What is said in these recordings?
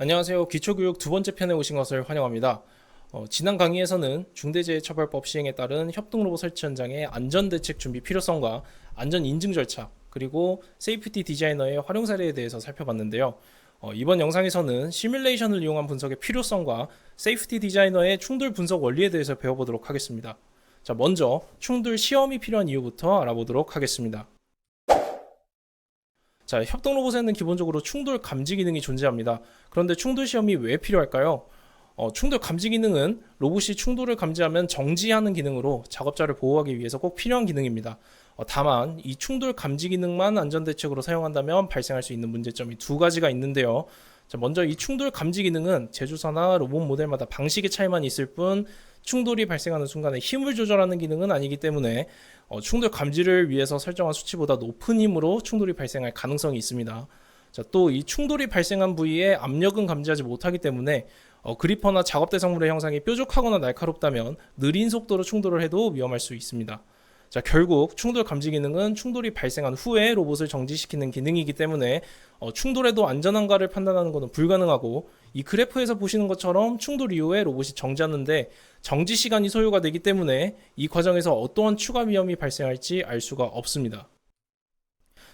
안녕하세요. 기초교육 두 번째 편에 오신 것을 환영합니다. 어, 지난 강의에서는 중대재해처벌법 시행에 따른 협동로봇 설치 현장의 안전대책 준비 필요성과 안전 인증 절차, 그리고 세이프티 디자이너의 활용 사례에 대해서 살펴봤는데요. 어, 이번 영상에서는 시뮬레이션을 이용한 분석의 필요성과 세이프티 디자이너의 충돌 분석 원리에 대해서 배워보도록 하겠습니다. 자, 먼저 충돌 시험이 필요한 이유부터 알아보도록 하겠습니다. 자, 협동 로봇에는 기본적으로 충돌 감지 기능이 존재합니다. 그런데 충돌 시험이 왜 필요할까요? 어, 충돌 감지 기능은 로봇이 충돌을 감지하면 정지하는 기능으로 작업자를 보호하기 위해서 꼭 필요한 기능입니다. 어, 다만 이 충돌 감지 기능만 안전 대책으로 사용한다면 발생할 수 있는 문제점이 두 가지가 있는데요. 자, 먼저 이 충돌 감지 기능은 제조사나 로봇 모델마다 방식의 차이만 있을 뿐 충돌이 발생하는 순간에 힘을 조절하는 기능은 아니기 때문에 어, 충돌 감지를 위해서 설정한 수치보다 높은 힘으로 충돌이 발생할 가능성이 있습니다. 자, 또 이 충돌이 발생한 부위에 압력은 감지하지 못하기 때문에 어, 그리퍼나 작업대 성물의 형상이 뾰족하거나 날카롭다면 느린 속도로 충돌을 해도 위험할 수 있습니다. 자, 결국 충돌 감지 기능은 충돌이 발생한 후에 로봇을 정지시키는 기능이기 때문에 어, 충돌에도 안전한가를 판단하는 것은 불가능하고 이 그래프에서 보시는 것처럼 충돌 이후에 로봇이 정지하는데 정지 시간이 소요가 되기 때문에 이 과정에서 어떠한 추가 위험이 발생할지 알 수가 없습니다.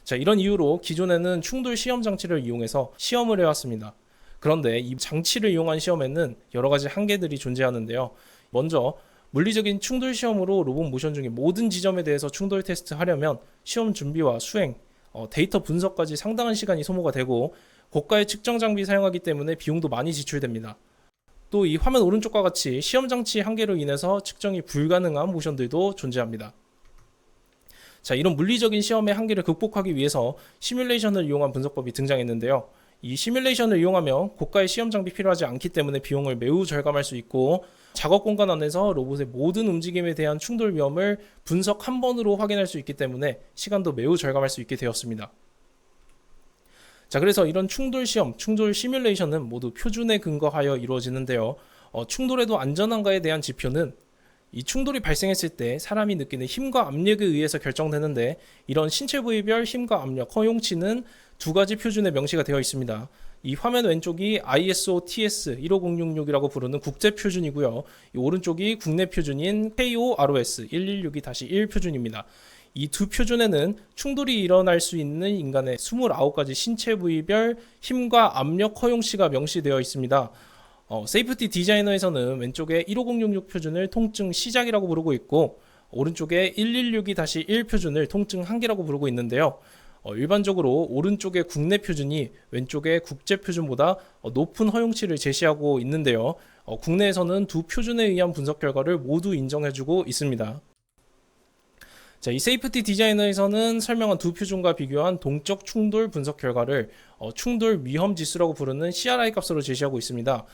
자, 이런 이유로 기존에는 충돌 시험 장치를 이용해서 시험을 해왔습니다. 그런데 이 장치를 이용한 시험에는 여러 가지 한계들이 존재하는데요. 먼저 물리적인 충돌 시험으로 로봇 모션 중에 모든 지점에 대해서 충돌 테스트 하려면 시험 준비와 수행, 어, 데이터 분석까지 상당한 시간이 소모가 되고 고가의 측정 장비 사용하기 때문에 비용도 많이 지출됩니다. 또 이 화면 오른쪽과 같이 시험 장치 한계로 인해서 측정이 불가능한 모션들도 존재합니다. 자, 이런 물리적인 시험의 한계를 극복하기 위해서 시뮬레이션을 이용한 분석법이 등장했는데요. 이 시뮬레이션을 이용하면 고가의 시험 장비 필요하지 않기 때문에 비용을 매우 절감할 수 있고 작업 공간 안에서 로봇의 모든 움직임에 대한 충돌 위험을 분석 한 번으로 확인할 수 있기 때문에 시간도 매우 절감할 수 있게 되었습니다. 자, 그래서 이런 충돌 시험, 충돌 시뮬레이션은 모두 표준에 근거하여 이루어지는데요. 어, 충돌에도 안전한가에 대한 지표는 이 충돌이 발생했을 때 사람이 느끼는 힘과 압력에 의해서 결정되는데 이런 신체 부위별 힘과 압력 허용치는 두 가지 표준에 명시가 되어 있습니다. 이 화면 왼쪽이 ISO TS 15066이라고 부르는 국제 표준이고요. 이 오른쪽이 국내 표준인 KOROS 116-1 표준입니다. 이 두 표준에는 충돌이 일어날 수 있는 인간의 29가지 신체 부위별 힘과 압력 허용치가 명시되어 있습니다. 어, 세이프티 디자이너에서는 왼쪽에 15066 표준을 통증 시작이라고 부르고 있고 오른쪽에 1162-1 표준을 통증 한계라고 부르고 있는데요. 어, 일반적으로 오른쪽의 국내 표준이 왼쪽의 국제 표준보다 어, 높은 허용치를 제시하고 있는데요. 어, 국내에서는 두 표준에 의한 분석 결과를 모두 인정해주고 있습니다. 자, 이 세이프티 디자이너에서는 설명한 두 표준과 비교한 동적 충돌 분석 결과를 어, 충돌 위험 지수라고 부르는 CRI 값으로 제시하고 있습니다.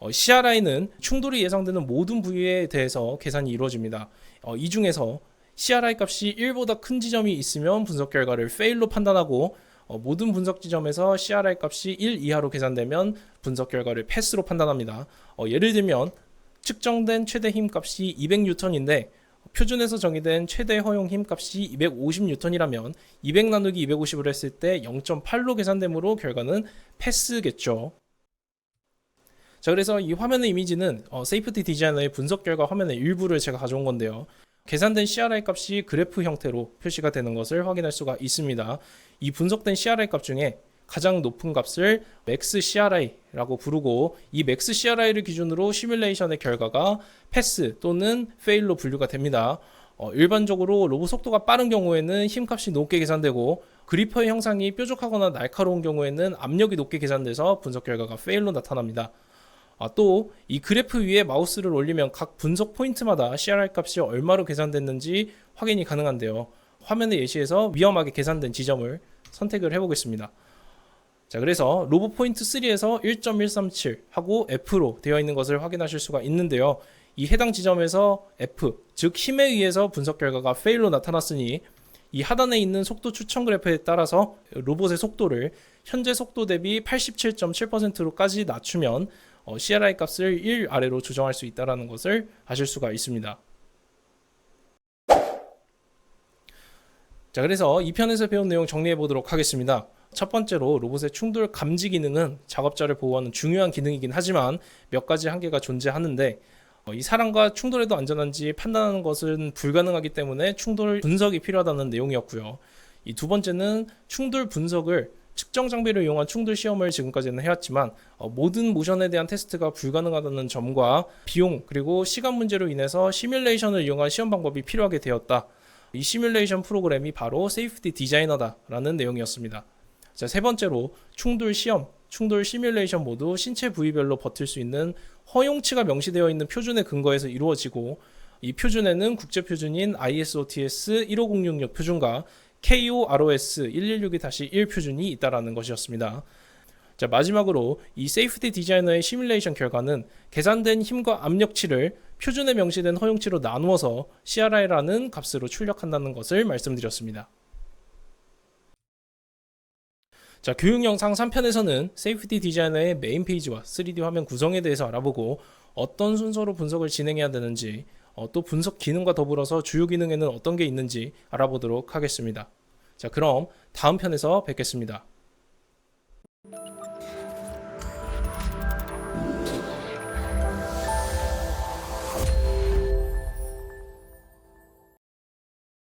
어, CRI는 충돌이 예상되는 모든 부위에 대해서 계산이 이루어집니다. 어, 이 중에서 CRI 값이 1보다 큰 지점이 있으면 분석 결과를 fail로 판단하고 어, 모든 분석 지점에서 CRI 값이 1 이하로 계산되면 분석 결과를 패스로 판단합니다. 어, 예를 들면 측정된 최대 힘 값이 200N인데 표준에서 정의된 최대 허용 힘 값이 250N이라면 200 나누기 250을 했을 때 0.8로 계산되므로 결과는 패스겠죠. 자, 그래서 이 화면의 이미지는 어, 세이프티 디자이너의 분석 결과 화면의 일부를 제가 가져온 건데요. 계산된 CRI 값이 그래프 형태로 표시가 되는 것을 확인할 수가 있습니다. 이 분석된 CRI 값 중에 가장 높은 값을 맥스 CRI라고 부르고 이 맥스 CRI를 기준으로 시뮬레이션의 결과가 패스 또는 페일로 분류가 됩니다. 어, 일반적으로 로봇 속도가 빠른 경우에는 힘값이 높게 계산되고 그리퍼의 형상이 뾰족하거나 날카로운 경우에는 압력이 높게 계산돼서 분석 결과가 페일로 나타납니다. 아, 또 이 그래프 위에 마우스를 올리면 각 분석 포인트마다 CRI 값이 얼마로 계산됐는지 확인이 가능한데요. 화면에 예시해서 위험하게 계산된 지점을 선택을 해보겠습니다. 자, 그래서 로봇 포인트 3에서 1.137 하고 F로 되어 있는 것을 확인하실 수가 있는데요. 이 해당 지점에서 F, 즉 힘에 의해서 분석 결과가 fail로 나타났으니 이 하단에 있는 속도 추천 그래프에 따라서 로봇의 속도를 현재 속도 대비 87.7%로까지 낮추면 어, CRI 값을 1 아래로 조정할 수 있다는 것을 아실 수가 있습니다. 자, 그래서 이 편에서 배운 내용 정리해 보도록 하겠습니다. 첫 번째로 로봇의 충돌 감지 기능은 작업자를 보호하는 중요한 기능이긴 하지만 몇 가지 한계가 존재하는데 어, 이 사람과 충돌해도 안전한지 판단하는 것은 불가능하기 때문에 충돌 분석이 필요하다는 내용이었고요. 이 두 번째는 충돌 분석을 측정 장비를 이용한 충돌 시험을 지금까지는 해왔지만 어, 모든 모션에 대한 테스트가 불가능하다는 점과 비용 그리고 시간 문제로 인해서 시뮬레이션을 이용한 시험 방법이 필요하게 되었다. 이 시뮬레이션 프로그램이 바로 세이프티 디자이너다라는 내용이었습니다. 자, 세 번째로 충돌 시험, 충돌 시뮬레이션 모두 신체 부위별로 버틸 수 있는 허용치가 명시되어 있는 표준에 근거해서 이루어지고 이 표준에는 국제 표준인 ISOTS 15066 표준과 KOROS 116-1 표준이 있다라는 것이었습니다. 자, 마지막으로 이 세이프티 디자이너의 시뮬레이션 결과는 계산된 힘과 압력치를 표준에 명시된 허용치로 나누어서 CRI라는 값으로 출력한다는 것을 말씀드렸습니다. 자, 교육 영상 3편에서는 세이프티 디자이너의 메인 페이지와 3D 화면 구성에 대해서 알아보고 어떤 순서로 분석을 진행해야 되는지, 어, 또 분석 기능과 더불어서 주요 기능에는 어떤 게 있는지 알아보도록 하겠습니다. 자, 그럼 다음 편에서 뵙겠습니다.